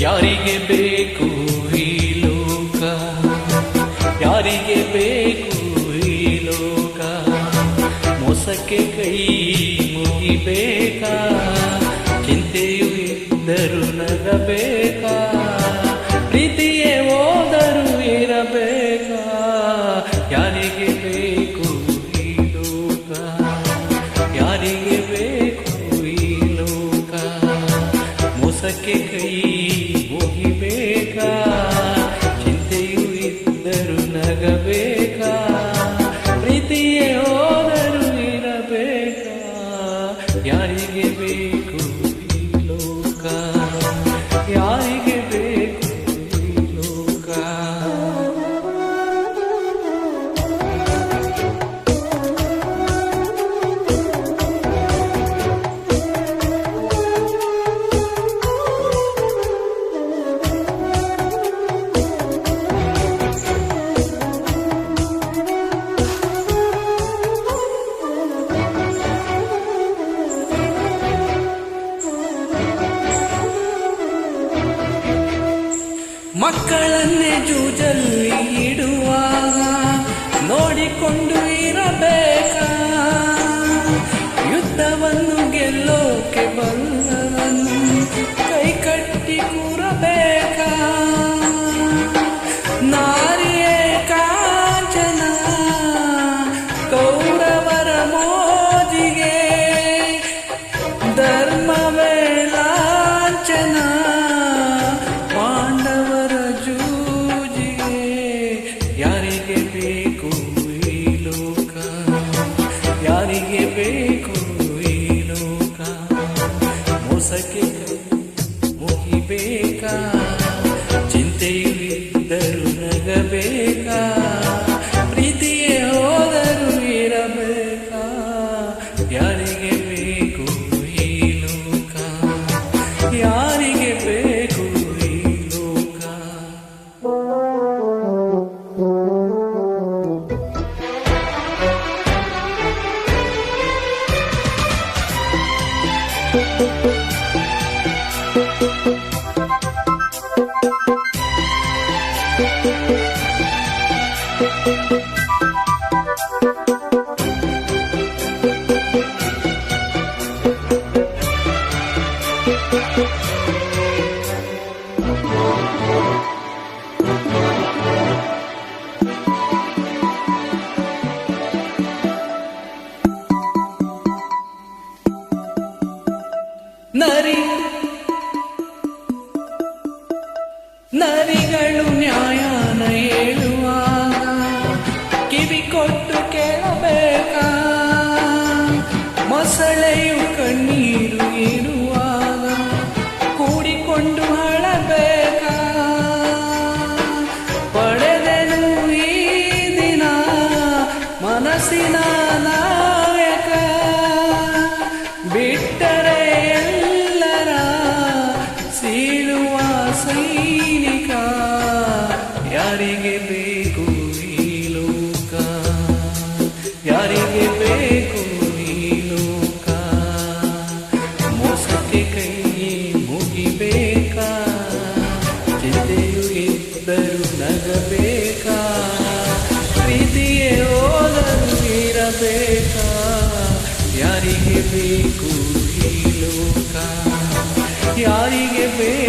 ಯಾರಿಗೆ ಬೇಕು ಈ ಲೋಕ? ಯಾರಿಗೆ ಬೇಕು ಈ ಲೋಕ? ಮೋಸಕ್ಕೆ ಕೈ ಮುಗಿಬೇಕಾ? ಚಿಂತೆಯು ಇದ್ದರು ನಗಬೇಕು? ಮೋಸಕ್ಕೆ ಕೈ ಮಕ್ಕಳನ್ನೇ ಜೂಜಲ್ಲಿ ಇಡುವಾಗ ಯಾರಿಗೆ ಬೇಕು ಈ ಲೋಕ? ಮೋಸಕ್ಕೆ ಮುಗಿಬೇಕಾ? ಚಿಂತೆಯಿದ್ದರು ನಗಬೇಕಾ? ಸೀಳುವ ಸೈನಿಕ, ಯಾರಿಗೆ ಬೇಕು ಈ ಲೋಕ? ಯಾರಿಗೆ ಬೇಕು ಈ ಲೋಕ? ಮೋಸಕ್ಕೆ ಕೈ ಮುಗಿಬೇಕಾ? ಜಿಲ್ಲೆಯು ಇದ್ದರು ನಗಬೇಕಾ? ಪ್ರೀತಿಯೇ ಓದಲು ಇರಬೇಕಾ? ಯಾರಿಗೆ ಬೇಕು ಯಾರಿಗೆ ಬೇಡ